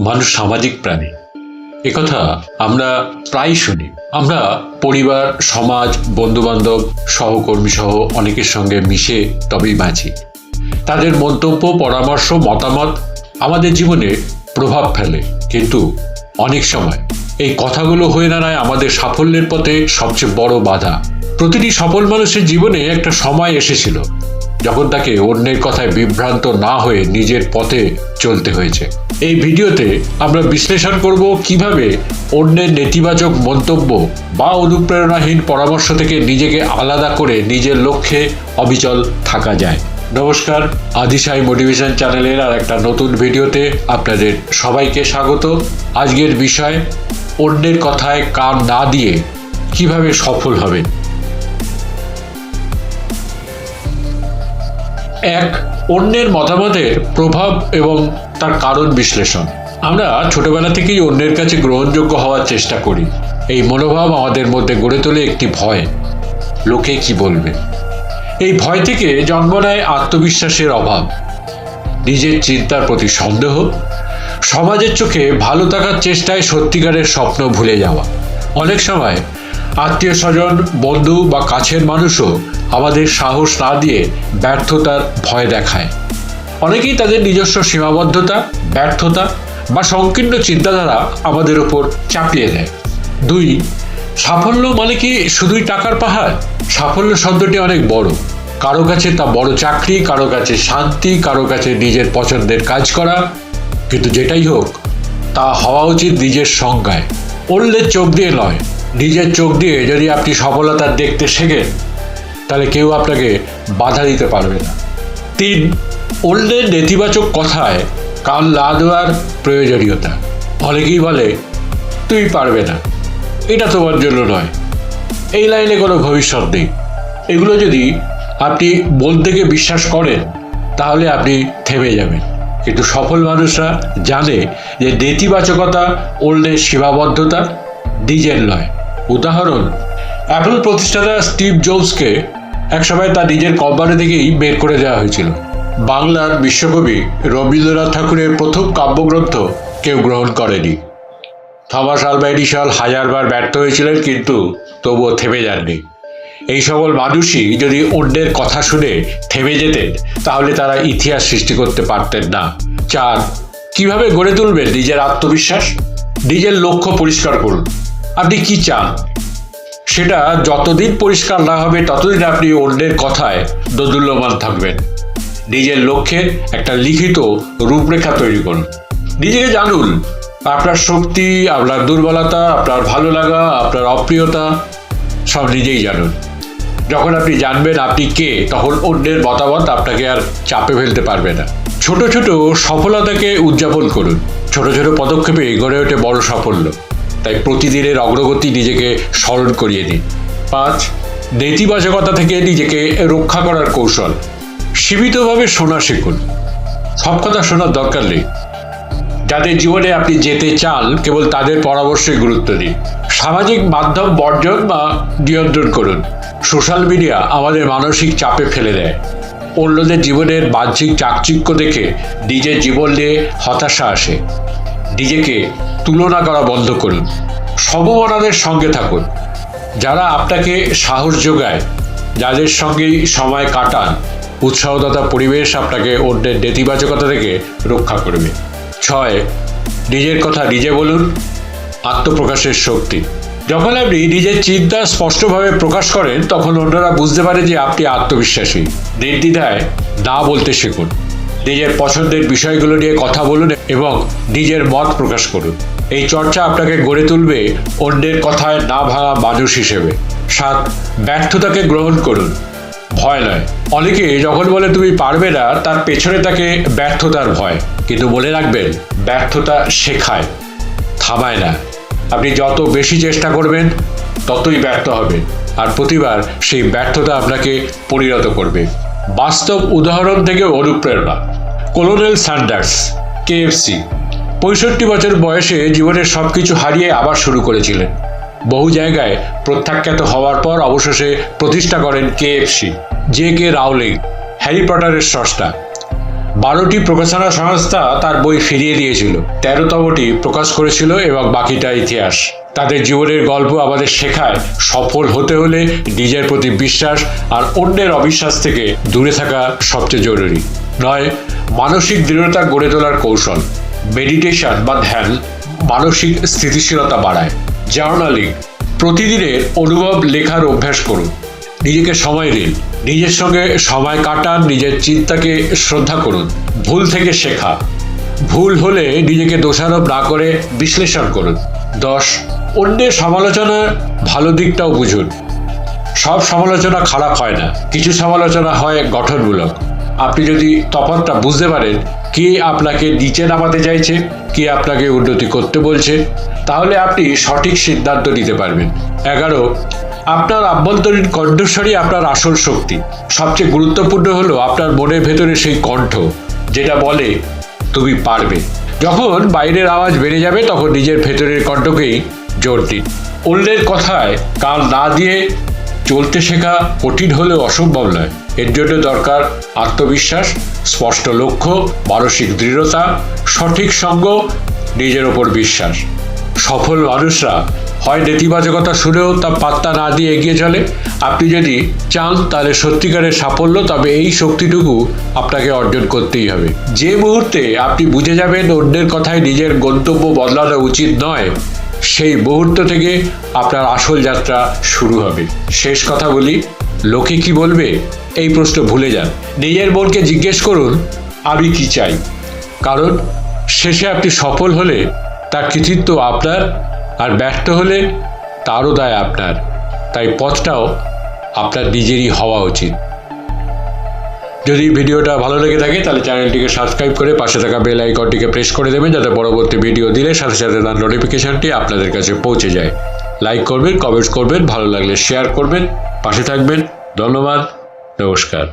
মানুষ সামাজিক প্রাণী। একথা আমরা প্রায় শুনি। আমরা পরিবার, সমাজ, বন্ধুবান্ধব সহকর্মী সহ অনেকের সঙ্গে মিশে তবেই বাঁচি। তাদের মন্তব্য, পরামর্শ, মতামত আমাদের জীবনে প্রভাব ফেলে। কিন্তু অনেক সময় এই কথাগুলো হয়ে দাঁড়ায় আমাদের সাফল্যের পথে সবচেয়ে বড় বাধা। প্রতিটি সফল মানুষের জীবনে একটা সময় এসেছিল যখন তাকে অন্যের কথায় বিভ্রান্ত না হয়ে নিজের পথে চলতে হয়েছে। এই ভিডিওতে আমরা বিশ্লেষণ করব কীভাবে অন্যের নেতিবাচক মন্তব্য বা অনুপ্রেরণাহীন পরামর্শ থেকে নিজেকে আলাদা করে নিজের লক্ষ্যে অবিচল থাকা যায়। নমস্কার, আদিশাই মোটিভেশন চ্যানেলের আর একটা নতুন ভিডিওতে আপনাদের সবাইকে স্বাগত। আজকের বিষয়, অন্যের কথায় কান না দিয়ে কীভাবে সফল হবেন? এক, অন্যের মতামতের প্রভাব এবং তার কারণ বিশ্লেষণ। আমরা ছোটবেলা থেকেই অন্যের কাছে গ্রহণযোগ্য হওয়ার চেষ্টা করি। এই মনোভাব আমাদের মধ্যে গড়ে তোলে একটি ভয়। লোকে কি বলবে? এই ভয় থেকে জন্ম নেয় আত্মবিশ্বাসের অভাব। নিজের চিন্তার প্রতি সন্দেহ, সমাজের চোখে ভালো থাকার চেষ্টায় সত্যিকারের স্বপ্ন ভুলে যাওয়া। অনেক সময় আত্মীয় স্বজন, বন্ধু বা কাছের মানুষও আমাদের সাহস না দিয়ে ব্যর্থতার ভয় দেখায়। অনেকেই তাদের নিজস্ব সীমাবদ্ধতা, ব্যর্থতা বা সংকীর্ণ চিন্তাধারা আমাদের ওপর চাপিয়ে দেয়। দুই, সাফল্য মানে কি শুধুই টাকার পাহাড়? সাফল্য শব্দটি অনেক বড়। কারও কাছে তা বড় চাকরি, কারও কাছে শান্তি, কারও কাছে নিজের পছন্দের কাজ করা। কিন্তু যেটাই হোক, তা হওয়া উচিত নিজের সংজ্ঞায়। অন্যের চোখ দিয়ে নয়। নিজের চোখ দিয়ে যদি আপনি সফলতা দেখতে শেখেন, তাহলে কেউ আপনাকে বাধা দিতে পারবে না। তিন অন্যের নেতিবাচক কথায় কান না দেওয়ার প্রয়োজনীয়তা অনেকেই বলে? তুই পারবে না। এটা তোমার জন্য নয়। এই লাইনে কোনো ভবিষ্যৎ নেই। এগুলো যদি আপনি মন থেকে বিশ্বাস করেন, তাহলে আপনি থেমে যাবেন। কিন্তু সফল মানুষরা জানে যে নেতিবাচকতা ওল্ডের সীমাবদ্ধতা নিজের নয়। উদাহরণ, অ্যাপল প্রতিষ্ঠাতা স্টিভ জবসকে একসময় তার নিজের কোম্পানি থেকেই বের করে দেওয়া হয়েছিল। বাংলার বিশ্বকবি রবীন্দ্রনাথ ঠাকুরের প্রথম কাব্যগ্রন্থ কেউ গ্রহণ করেনি। থমাস এডিসন হাজারবার ব্যর্থ হয়েছিলেন কিন্তু তবুও থেমে যাননি। এই সকল মানুষই যদি অন্যের কথা শুনে থেমে যেতেন, তাহলে তারা ইতিহাস সৃষ্টি করতে পারতেন না। চার, কীভাবে গড়ে তুলবেন নিজের আত্মবিশ্বাস? নিজের লক্ষ্য পরিষ্কার করুন। আপনি কি চান? সেটা যতদিন পরিষ্কার না হবে, ততদিন আপনি অন্যের কথায় দোদুল্যমান থাকবেন। নিজের লক্ষ্যের একটা লিখিত রূপরেখা তৈরি করুন। নিজেকে জানুন, আপনার শক্তি, আপনার দুর্বলতা, আপনার ভালো লাগা, আপনার অপ্রিয়তা, সব নিজেই জানুন। যখন আপনি জানবেন আপনি কে, তখন অন্যের মতামত আপনাকে আর চাপে ফেলতে পারবে না। ছোট ছোট সফলতাকে উদযাপন করুন। ছোট ছোট পদক্ষেপে গড়ে ওঠে বড় সাফল্য। তাই প্রতিদিনের অগ্রগতি নিজেকে স্মরণ করিয়ে দিন পাঁচ, নেতিবাচকতা থেকে নিজেকে রক্ষা করার কৌশল। সীমিতভাবে শোনা শিখুন। সব কথা শোনার দরকার নেই। যাদের জীবনে আপনি যেতে চান, কেবল তাদের পরামর্শে গুরুত্ব দিন। সামাজিক মাধ্যম বর্জন বা নিয়ন্ত্রণ করুন। সোশ্যাল মিডিয়া আমাদের মানসিক চাপে ফেলে দেয়। অন্যদের জীবনের বাহ্যিক চাকচিক্য দেখে নিজের জীবন নিয়ে হতাশা আসে। নিজেকে তুলনা করা বন্ধ করুন। সমমনাদের সঙ্গে থাকুন। যারা আপনাকে সাহস যোগায়, যাদের সঙ্গেই সময় কাটান উৎসাহদাতা পরিবেশ আপনাকে অন্যের নেতিবাচকতা থেকে রক্ষা করবে। ছয়, নিজের কথা নিজে বলুন, আত্মপ্রকাশের শক্তি। যখন আপনি নিজের চিন্তা স্পষ্টভাবে প্রকাশ করেন, তখন অন্যরা বুঝতে পারে যে আপনি আত্মবিশ্বাসী। নির্দ্বিধায় না বলতে শিখুন। নিজের পছন্দের বিষয়গুলো নিয়ে কথা বলুন এবং নিজের মত প্রকাশ করুন। এই চর্চা আপনাকে গড়ে তুলবে অন্যের কথায় না ভাঙা মানুষ হিসেবে। সাত, ব্যর্থতাকে গ্রহণ করুন। ভয় নয়। অনেকে যখন বলে, তুমি পারবে না, তার পেছনে তাকে ব্যর্থতার ভয়। কিন্তু বলে রাখবেন, ব্যর্থতা শেখায়, থামায় না। আপনি যত বেশি চেষ্টা করবেন, ততই ব্যর্থ হবেন। আর প্রতিবার সেই ব্যর্থতা আপনাকে পরিণত করবে। বাস্তব উদাহরণ থেকে অনুপ্রেরণা। কলোনেল স্যান্ডার্স কেএফসি পঁয়ষট্টি বছর বয়সে জীবনের সব কিছু হারিয়ে আবার শুরু করেছিলেন। বহু জায়গায় প্রত্যাখ্যাত হওয়ার পর অবশেষে প্রতিষ্ঠা করেন KFC J K Rowling Harry পটারের স্রষ্টা বারোটি প্রকাশনা সংস্থা তার বই ফিরিয়ে দিয়েছিল। তেরোতমটি প্রকাশ করেছিল এবং বাকিটা ইতিহাস। তাদের জীবনের গল্প আমাদের শেখায় সফল হতে হলে নিজের প্রতি বিশ্বাস আর অন্যের অবিশ্বাস থেকে দূরে থাকা সবচেয়ে জরুরি। নয়, মানসিক দৃঢ়তা গড়ে তোলার কৌশল। মেডিটেশন বা ধ্যান মানসিক স্থিতিশীলতা বাড়ায়। জার্নালিং। প্রতিদিনের অনুভব লেখার অভ্যাস করুন। নিজেকে সময় দিন। নিজের সঙ্গে সময় কাটান, নিজের চিন্তাকে শ্রদ্ধা করুন। ভুল থেকে শেখা। ভুল হলে নিজেকে দোষারোপ না করে বিশ্লেষণ করুন। দশ, অন্যের সমালোচনার ভালো দিকটাও বুঝুন। সব সমালোচনা খারাপ হয় না। কিছু সমালোচনা হয় গঠনমূলক। আপনি যদি তফাৎটা বুঝতে পারেন, কে আপনাকে নিচে নামাতে চাইছে, কে আপনাকে উন্নতি করতে বলছে তাহলে আপনি সঠিক সিদ্ধান্ত নিতে পারবেন। এগারো, আপনার আভ্যন্তরীণ কণ্ঠস্বরই আপনার আসল শক্তি। সবচেয়ে গুরুত্বপূর্ণ হলো আপনার মনের ভেতরে সেই কণ্ঠ, যেটা বলে, তুমি পারবে। যখন বাইরের আওয়াজ বেড়ে যাবে, তখন নিজের ভেতরের কণ্ঠকেই জোর দিন। অন্যের কথায় কান না দিয়ে চলতে শেখা কঠিন হলেও অসম্ভব নয়। এর জন্য দরকার আত্মবিশ্বাস, স্পষ্ট লক্ষ্য, মানসিক দৃঢ়তা, সঠিক সঙ্গ, নিজের ওপর বিশ্বাস। সফল মানুষরা হয় নেতিবাচকতা শুনেও তা পাত্তা না দিয়ে এগিয়ে চলে। আপনি যদি চান তাহলে সত্যিকারের সাফল্য, তবে এই শক্তিটুকু আপনাকে অর্জন করতেই হবে। যে মুহূর্তে আপনি বুঝে যাবেন অন্যের কথায় নিজের গন্তব্য বদলানো উচিত নয়, সেই মুহূর্ত থেকে আপনার আসল যাত্রা শুরু হবে। শেষ কথা বলি, লোকে কি বলবে এই প্রশ্ন ভুলে যান। নিজের মনকে জিজ্ঞেস করুন, আমি কি চাই? কারণ শেষে আপনি সফল হলে তার কৃতিত্ব আপনার আর ব্যর্থ হলে তারও দায় আপনার। তাই পথটাও আপনার নিজেরই হওয়া উচিত। যদি ভিডিওটা ভালো লেগে থাকে, তাহলে চ্যানেলটিকে সাবস্ক্রাইব করে পাশে থাকা বেল আইকনটিকে প্রেস করে দেবেন যাতে পরবর্তী ভিডিও দিলে সাথে সাথে তার নোটিফিকেশানটি আপনাদের কাছে পৌঁছে যায়। লাইক করবেন, কমেন্টস করবেন, ভালো লাগলে শেয়ার করবেন, পাশে থাকবেন। ধন্যবাদ, নমস্কার।